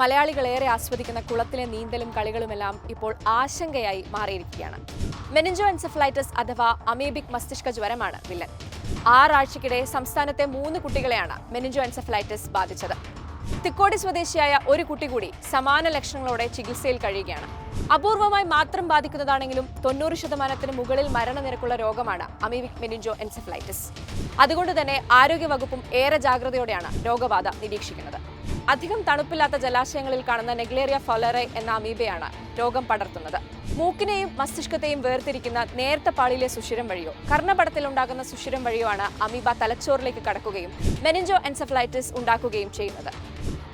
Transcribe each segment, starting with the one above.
മലയാളികളേറെ ആസ്വദിക്കുന്ന കുളത്തിലെ നീന്തലും കളികളുമെല്ലാം ഇപ്പോൾ ആശങ്കയായി മാറിയിരിക്കുകയാണ്. മെനിഞ്ചോ എൻസെഫലൈറ്റിസ് അഥവാ അമീബിക് മസ്തിഷ്ക ജ്വരമാണ് വില്ലൻ. ആറാഴ്ചക്കിടെ സംസ്ഥാനത്തെ മൂന്ന് കുട്ടികളെയാണ് മെനിഞ്ചോ എൻസെഫലൈറ്റിസ് ബാധിച്ചത്. തിക്കോടി സ്വദേശിയായ ഒരു കുട്ടി കൂടി സമാന ലക്ഷണങ്ങളോടെ ചികിത്സയിൽ കഴിയുകയാണ്. അപൂർവമായി മാത്രം ബാധിക്കുന്നതാണെങ്കിലും തൊണ്ണൂറ് ശതമാനത്തിന് മുകളിൽ മരണനിരക്കുള്ള രോഗമാണ് അമീബിക് മെനിഞ്ചോ എൻസെഫലൈറ്റിസ് അതുകൊണ്ട് തന്നെ ആരോഗ്യവകുപ്പും ഏറെ ജാഗ്രതയോടെയാണ് രോഗബാധ നിരീക്ഷിക്കുന്നത്. അധികം തണുപ്പില്ലാത്ത ജലാശയങ്ങളിൽ കാണുന്ന നെഗ്ലേറിയ ഫൊലറെ എന്ന അമീബയാണ് രോഗം പടർത്തുന്നത്. മൂക്കിനെയും മസ്തിഷ്കത്തെയും വേർതിരിക്കുന്ന നേർത്ത പാളിയിലെ സുഷിരം വഴിയോ കർണപടത്തിൽ ഉണ്ടാകുന്ന സുഷിരം വഴിയോ ആണ് അമീബ തലച്ചോറിലേക്ക് കടക്കുകയും മെനിഞ്ചോ എൻസഫലൈറ്റിസ് ഉണ്ടാക്കുകയും ചെയ്യുന്നത്.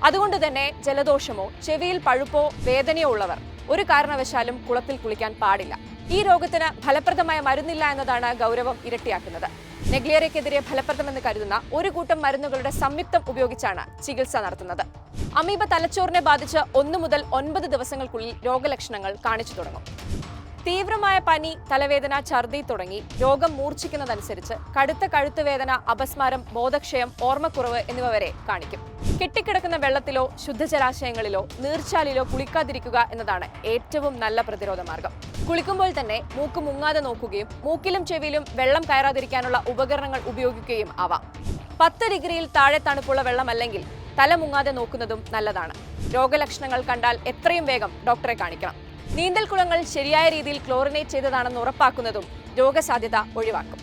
അതുകൊണ്ട് തന്നെ ജലദോഷമോ ചെവിയിൽ പഴുപ്പോ വേദനയോ ഉള്ളവർ ഒരു കാരണവശാലും കുളത്തിൽ കുളിക്കാൻ പാടില്ല. ഈ രോഗത്തിന് ഫലപ്രദമായ മരുന്നില്ല എന്നതാണ് ഗൗരവം ഇരട്ടിയാക്കുന്നത്. നെഗ്ലിയറയ്ക്കെതിരെ ഫലപ്രദമെന്ന് കരുതുന്ന ഒരു കൂട്ടം മരുന്നുകളുടെ സംയുക്തം ഉപയോഗിച്ചാണ് ചികിത്സ നടത്തുന്നത്. അമീബ തലച്ചോറിനെ ബാധിച്ച് ഒന്നു മുതൽ ഒൻപത് ദിവസങ്ങൾക്കുള്ളിൽ രോഗലക്ഷണങ്ങൾ കാണിച്ചു തുടങ്ങും. തീവ്രമായ പനി തലവേദന ഛർദി തുടങ്ങി. രോഗം മൂർച്ഛിക്കുന്നതനുസരിച്ച് കടുത്ത കഴുത്ത് വേദന അപസ്മാരം ബോധക്ഷയം ഓർമ്മക്കുറവ് എന്നിവ വരെ കാണിക്കും. കെട്ടിക്കിടക്കുന്ന വെള്ളത്തിലോ ശുദ്ധജലാശയങ്ങളിലോ നീർച്ചാലിലോ കുളിക്കാതിരിക്കുക എന്നതാണ് ഏറ്റവും നല്ല പ്രതിരോധ മാർഗം കുളിക്കുമ്പോൾ തന്നെ മൂക്ക് മുങ്ങാതെ നോക്കുകയും മൂക്കിലും ചെവിയിലും വെള്ളം കയറാതിരിക്കാനുള്ള ഉപകരണങ്ങൾ ഉപയോഗിക്കുകയും ആവാം. പത്ത് ഡിഗ്രിയിൽ താഴെ തണുപ്പുള്ള വെള്ളമല്ലെങ്കിൽ തല മുങ്ങാതെ നോക്കുന്നതും നല്ലതാണ്. രോഗലക്ഷണങ്ങൾ കണ്ടാൽ എത്രയും വേഗം ഡോക്ടറെ കാണിക്കണം. നീന്തൽക്കുളങ്ങൾ ശരിയായ രീതിയിൽ ക്ലോറിനേറ്റ് ചെയ്തതാണെന്ന് ഉറപ്പാക്കുന്നതും രോഗസാധ്യത ഒഴിവാക്കും